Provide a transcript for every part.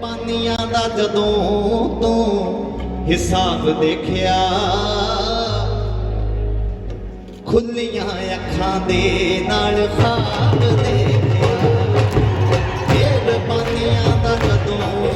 ਪਾਨੀਆਂ ਦਾ ਜਦੋਂ ਤੋਂ ਹਿਸਾਬ ਦੇਖਿਆ, ਖੁੱਲੀਆਂ ਅੱਖਾਂ ਦੇ ਨਾਲ ਖਾਬ ਦੇਖਿਆ। ਇਹ ਪਾਨੀਆਂ ਦਾ ਜਦੋਂ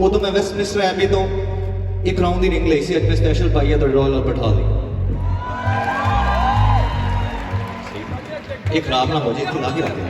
ਉਦੋਂ ਮੈਂ ਵੈਸਟਮਿੰਸਟਰ ਐਬੀ ਤੋਂ ਇਹ ਕਰਾਊਨ ਦੀ ਰਿੰਗ ਲਈ ਸੀ, ਅੱਜ ਮੈਂ ਸਪੈਸ਼ਲ ਪਾਈ ਹੈ ਤੁਹਾਡੇ ਰਾਇਲ ਅਲਬਰਟ ਹਾਲ ਦੀ। ਇਹ ਖਰਾਬ ਨਾ ਹੋ ਜੇ, ਇੱਥੇ ਲਾ ਕੇ ਰੱਖ ਦੇ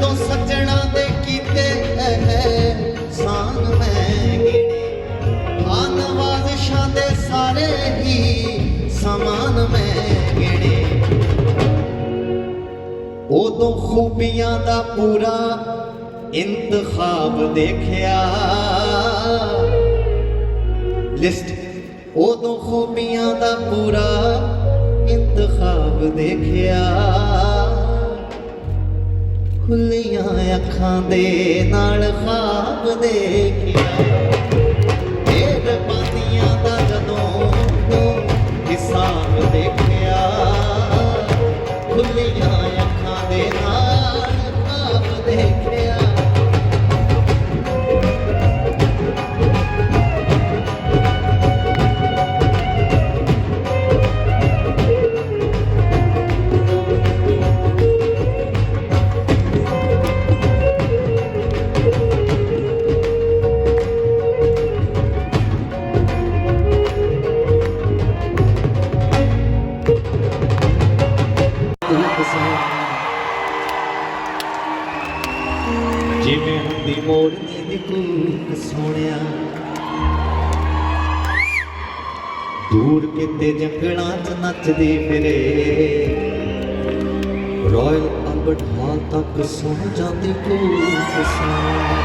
ਤੋਂ ਸੱਜਣਾ ਦੇ ਕੀਤੇ ਅਹਿਸਾਨ ਮੈਂ ਗਿਣੇ। ਆ ਨਵਾਜ਼ਸ਼ਾਂ ਦੇ ਸਾਰੇ ਹੀ ਸਮਾਨ ਮੈਂ ਗਿਣੇ। ਉਦੋਂ ਖੂਬੀਆਂ ਦਾ ਪੂਰਾ ਇੰਤਖਾਬ ਦੇਖਿਆ। ਲਿਸਟ ਉਦੋਂ ਖੂਬੀਆਂ ਦਾ ਪੂਰਾ ਇੰਤਖਾਬ ਦੇਖਿਆ। ਖੁੱਲੀਆਂ ਅੱਖਾਂ ਦੇ ਨਾਲ ਖਾਬ ਦੇਖਿਆ। ਕਿਤੇ ਜੰਗਲਾਂ 'ਚ ਨੱਚਦੀ ਫਿਰੇ। ਰਾਇਲ ਅਲਬਰਟ ਹਾਲ ਤੱਕ ਸੁਣ ਜਾਂਦੀ ਕੂਕ ਸੋਹਣਿਆ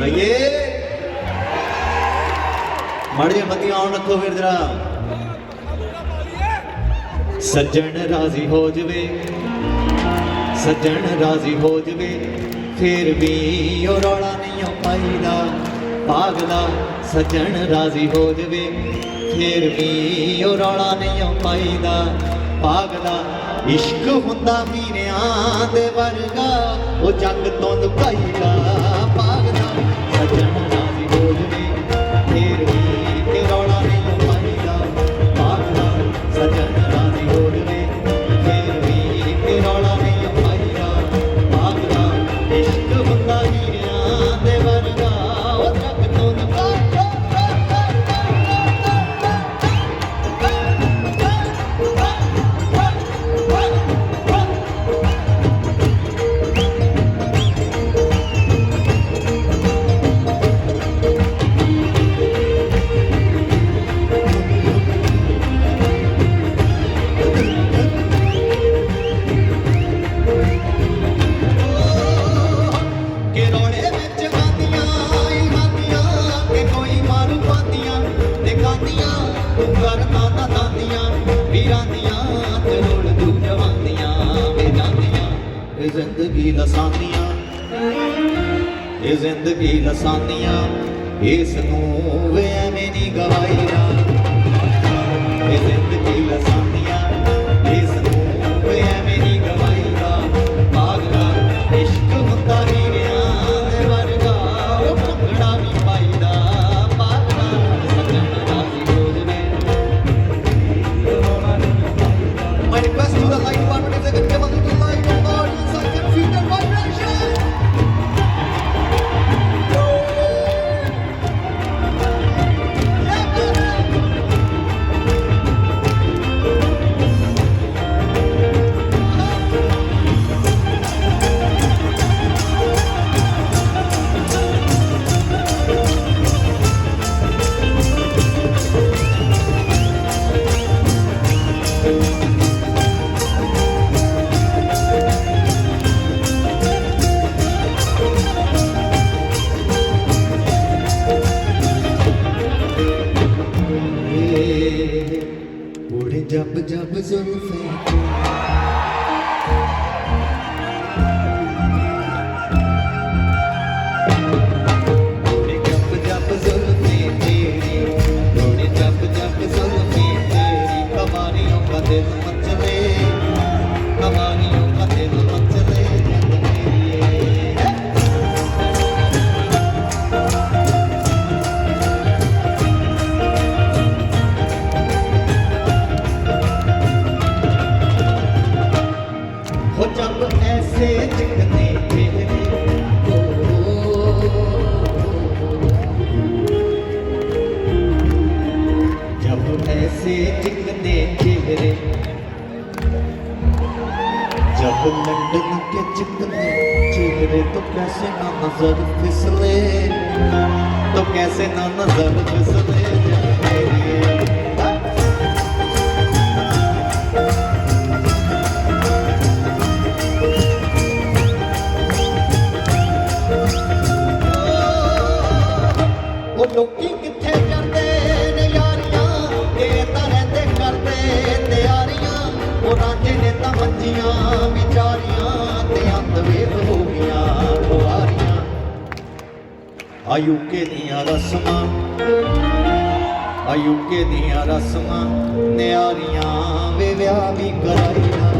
ਲਈਏ। ਮੜੇ ਮਤੀ ਆਉਣ ਰੱਖੋ ਫਿਰ ਜਰਾ। ਸੱਜਣ ਰਾਜ਼ੀ ਹੋ ਜਵੇ। ਸੱਜਣ ਰਾਜ਼ੀ ਹੋ ਜਵੇ, ਫੇਰ ਵੀ ਉਹ ਰੌਲਾ ਨਹੀਂ ਓ ਪਾਈਦਾ। ਪਾਗਲਾ ਸੱਜਣ ਰਾਜ਼ੀ ਹੋ ਜਵੇ। ਫੇਰ ਵੀ ਉਹ ਰੌਲਾ ਨਹੀਂ ਓ ਪਾਈਦਾ। ਪਾਗਲਾ ਇਸ਼ਕ ਹੁੰਦਾ ਮੀਰਿਆਂ ਦੇ ਵਰਗਾ। ਉਹ ਜੱਗ ਤੋਂ ਲੁਕਾਈਦਾ। ਪਾਗਲਾ ਸੱਜਣ ਰਾਜ਼ੀ ਇਹ ਜ਼ਿੰਦਗੀ ਲਸਾਨੀਆਂ ਇਸ ਨੂੰ ਵੇ ਐਵੇਂ ਨਹੀਂ ਗਵਾਈਦਾ ਇਹ ਜ਼ਿੰਦਗੀ तो कैसे ना नजर फिसले जब मेरी ਉਹ ਲੋਕੀ ਕਿੱਥੇ ਜਾਂਦੇ ਨੇ ਯਾਰੀਆਂ ਇਹ ਤਾਂ ਰਹਿੰਦੇ ਕਰਦੇ ਤਿਆਰੀਆਂ ਉਹ ਰਾਂਝੇ ਨੇ ਤਾਂ ਮੰਜੀਆਂ ਵਿਚਾਰੀਆਂ ਆਯੂਕੇ ਦੀਆਂ ਰਸਮਾਂ ਆਯੂਕੇ ਦੀਆਂ ਰਸਮਾਂ ਨਿਆਰੀਆਂ ਵੇ ਵਿਆਹ ਵੀ ਕਰਾਈਆਂ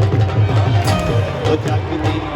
ਉਹ ਜੱਗ ਦੀ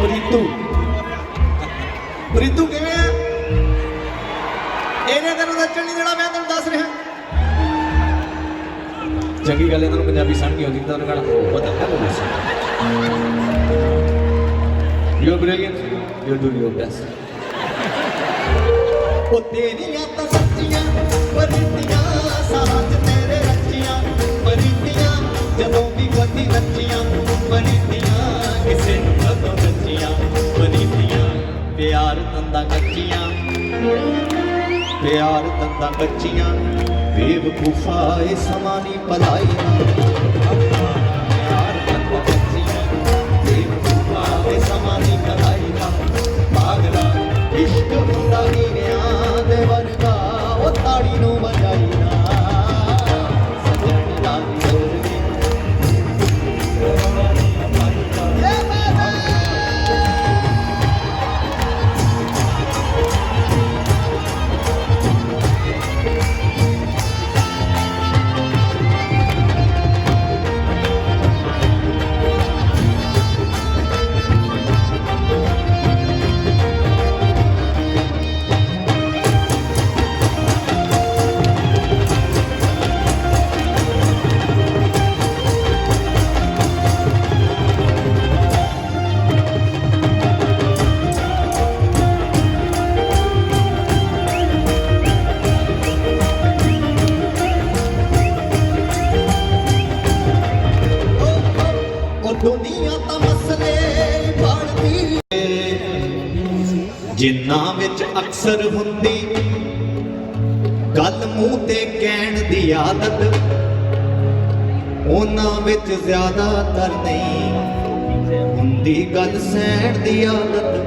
ਪ੍ਰੀਤੂ। ਪ੍ਰੀਤੂ ਕਿਵੇਂ ਆ? ਇਹਨੇ ਤੈਨੂੰ ਨੱਚਣ ਨਹੀਂ ਦੇਣਾ, ਮੈਂ ਤੈਨੂੰ ਦੱਸ ਰਿਹਾ। ਚੰਗੀ ਗੱਲ ਇਹਨਾਂ ਨੂੰ ਪੰਜਾਬੀ ਸਮਝ ਨਹੀਂ ਆਉਂਦੀ, ਤਾਂ ਉਹਨੇ ਕਹਣਾ ਪਤਾ ਹੈ ਬੋਲ you are brilliant you do your best ਉਹ ਤੇਰੀਆਂ ਤਾਂ ਸੱਚੀਆਂ, ਪਰੀਤੀਆਂ ਸਾਹਾਂ ਤੇਰੇ ਰੱਚੀਆਂ ਪਰੀਤੀਆਂ ਜਦੋਂ ਵੀ ਕਦੀ ਨੱਚੀਆਂ। ਬਨੀਆਂ ਕਿਸੇ ਨੂੰ ਕਦੋਂ ਬੱਚੀਆਂ ਬਨੀਆਂ ਪਿਆਰ ਦੰਦਾਂ ਕੱਚੀਆਂ ਪਿਆਰ ਦੰਦਾਂ ਕੱਚੀਆਂ ਬੇਵਕੂਫਾ ਇਹ ਸਮਾਨੀ ਭਲਾਈ ਪਿਆਰ ਦੰਦਾਂ ਕੱਚੀਆਂ ਬੇਵਕੂਫਾ ਇਹ ਸਮਾਨੀ ਭਲਾਈ ਦਾ ਪਾਗਲਾ ਇਸ਼ਕ ਵਿੱਚ ਹੁੰਦੀ। ਗੱਲ ਮੂੰਹ ਤੇ ਕਹਿਣ ਦੀ ਆਦਤ ਉਹਨਾਂ ਵਿੱਚ ਜ਼ਿਆਦਾਤਰ ਨਹੀਂ। ਹੁੰਦੀ ਗੱਲ ਸਹਿਣ ਦੀ ਆਦਤ।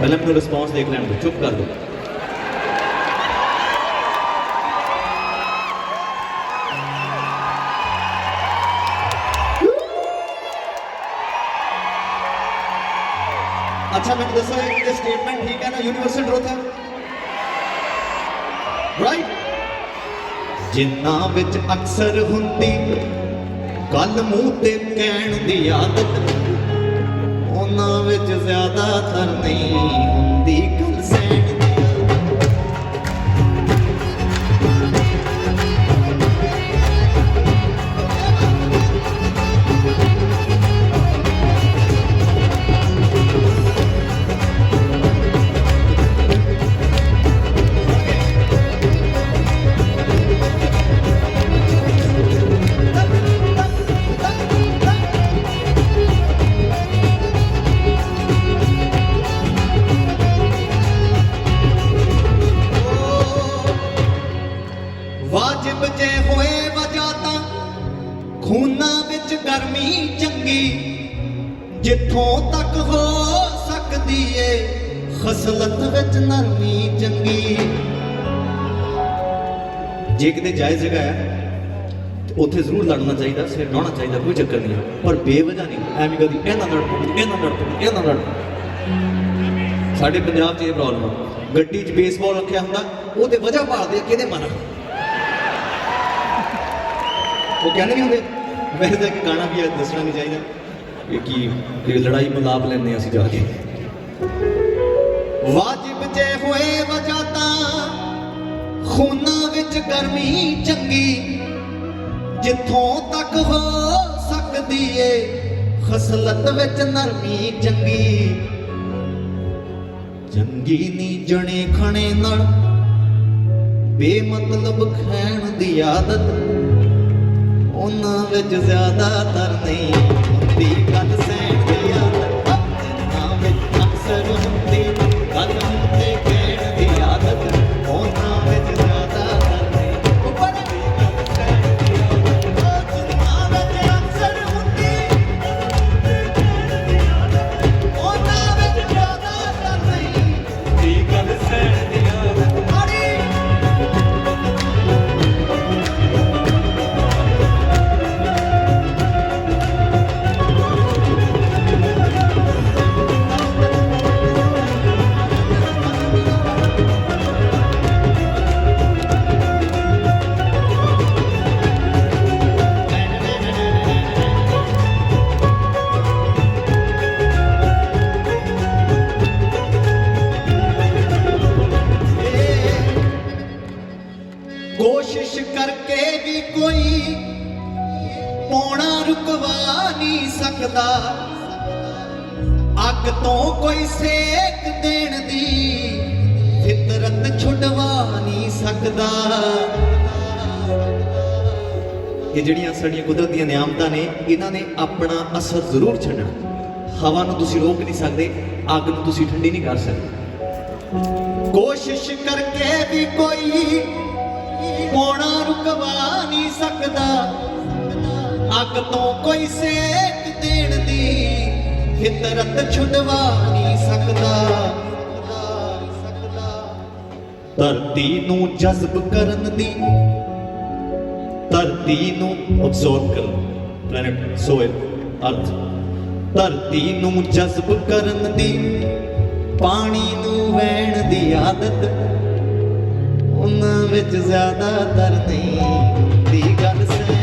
ਪਹਿਲਾਂ ਮੈਨੂੰ ਰਿਸਪੌਂਸ ਦੇਖ ਲੈਣ ਦਿਓ, ਚੁੱਪ ਕਰ ਦਿਓ। ਅੱਛਾ, ਮੈਨੂੰ ਦੱਸੋ ਇਹ ਸਟੇਟਮੈਂਟ ਠੀਕ ਹੈ ਨਾ? ਯੂਨੀਵਰਸਲ ਟਰੂਥ ਹੈ। ਰਾਈਟ ਜਿੰਨਾਂ ਵਿੱਚ ਅਕਸਰ ਹੁੰਦੀ ਗੱਲ ਮੂੰਹ ਤੇ ਕਹਿਣ ਦੀ ਆਦਤ, ਉਹਨਾਂ ਵਿੱਚ ਜ਼ਿਆਦਾਤਰ ਨਹੀਂ ਨਰਮੀ ਚੰਗੀ। ਜੇ ਕਿਤੇ ਜਾਇਜ਼ ਜਗ੍ਹਾ ਹੈ, ਤੇ ਉੱਥੇ ਜ਼ਰੂਰ ਲੜਨਾ ਚਾਹੀਦਾ, ਸਿਰ ਡਾਉਣਾ ਚਾਹੀਦਾ, ਕੋਈ ਚੱਕਰ ਨਹੀਂ। ਪਰ ਬੇਵਜ੍ਹਾ ਨਹੀਂ, ਐਵੇਂ ਕਦੀ ਇਹਨਾਂ ਲੜ ਪਓ ਇਹਨਾਂ ਲੜ ਪਓ ਇਹਨਾਂ ਲੜ ਪਓ ਸਾਡੇ ਪੰਜਾਬ 'ਚ ਇਹ ਪ੍ਰੋਬਲਮ ਆ। ਗੱਡੀ 'ਚ ਬੇਸਬਾਲ ਰੱਖਿਆ ਹੁੰਦਾ, ਉਹਦੇ ਵਜ੍ਹਾ ਭਾਲਦੇ ਆ ਕਿਹਦੇ ਮਨ? ਉਹ ਕਹਿੰਦੇ ਨਹੀਂ ਹੁੰਦੇ ਵੈਸੇ ਤਾਂ ਇੱਕ ਗਾਣਾ ਵੀ ਹੈ ਦੱਸਣਾ ਨਹੀਂ ਚਾਹੀਦਾ ਇਹ ਲੜਾਈ ਮਲਾਪ ਲੈਂਦੇ ਹਾਂ ਅਸੀਂ ਜਾ ਕੇ। ਵਾਜਿਬ ਜੇ ਹੋਏ ਵਜਾ ਖੂਨਾਂ ਵਿੱਚ ਗਰਮੀ ਚੰਗੀ, ਜਿੱਥੋਂ ਤੱਕ ਹੋ ਸਕਦੀ ਏ, ਖਸਲਤ ਵਿੱਚ ਨਰਮੀ ਚੰਗੀ। ਚੰਗੀ ਨੀ ਜਣੇ ਖਣੇ ਨਾਲ, ਬੇਮਤਲਬ ਖੈਣ ਦੀ ਆਦਤ, ਉਹਨਾਂ ਵਿੱਚ ਜ਼ਿਆਦਾਤਰ ਨਹੀਂ ਹੁੰਦੀ। ਗੱਲ ਕਰਕੇ ਕੋਈ ਪੌਣਾ ਰੁਕਵਾ ਨਹੀਂ ਸਕਦਾ। ਅੱਗ ਤੋਂ ਕੋਈ ਸੇਕ ਦੇਣ ਦੀ ਫਿਤਰਤ ਛੁਡਵਾ ਨਹੀਂ ਸਕਦਾ। ਇਹ ਜਿਹੜੀਆਂ ਸਾਡੀਆਂ ਕੁਦਰਤ ਦੀਆਂ ਨਿਆਮਤਾਂ ਨੇ, ਇਹਨਾਂ ਨੇ ਆਪਣਾ ਅਸਰ ਜ਼ਰੂਰ ਛੱਡਣਾ। ਹਵਾ ਨੂੰ ਤੁਸੀਂ ਰੋਕ ਨਹੀਂ ਸਕਦੇ, ਅੱਗ ਨੂੰ ਤੁਸੀਂ ਠੰਡੀ ਨਹੀਂ ਕਰ ਸਕਦੇ। ਕੋਸ਼ਿਸ਼ ਕਰਕੇ ਵੀ ਕੋਈ ਪੌਣਾ ਰੁਕਵਾ ਨਹੀਂ ਸਕਦਾ। ਅੱਗ ਤੋਂ ਕੋਈ ਸੇਕ ਦੇਣ ਦੀ ਫਿਤਰਤ ਛੁਡਵਾ ਨਹੀਂ ਸਕਦਾ। ਧਰਤੀ ਨੂੰ ਜਜ਼ਬ ਕਰਨ ਦੀ, ਧਰਤੀ ਨੂੰ ਅਬਜ਼ੌਰਬ ਕਰਨ ਪਲੈਨਟ ਸੋਇਲ ਅਰਥ ਧਰਤੀ ਨੂੰ ਜਜ਼ਬ ਕਰਨ ਦੀ, ਪਾਣੀ ਨੂੰ ਵਹਿਣ ਦੀ ਆਦਤ ਉਹਨਾਂ ਵਿੱਚ ਜ਼ਿਆਦਾਤਰ ਨਹੀਂ। ਦੀ ਗੱਲ ਸਹਿ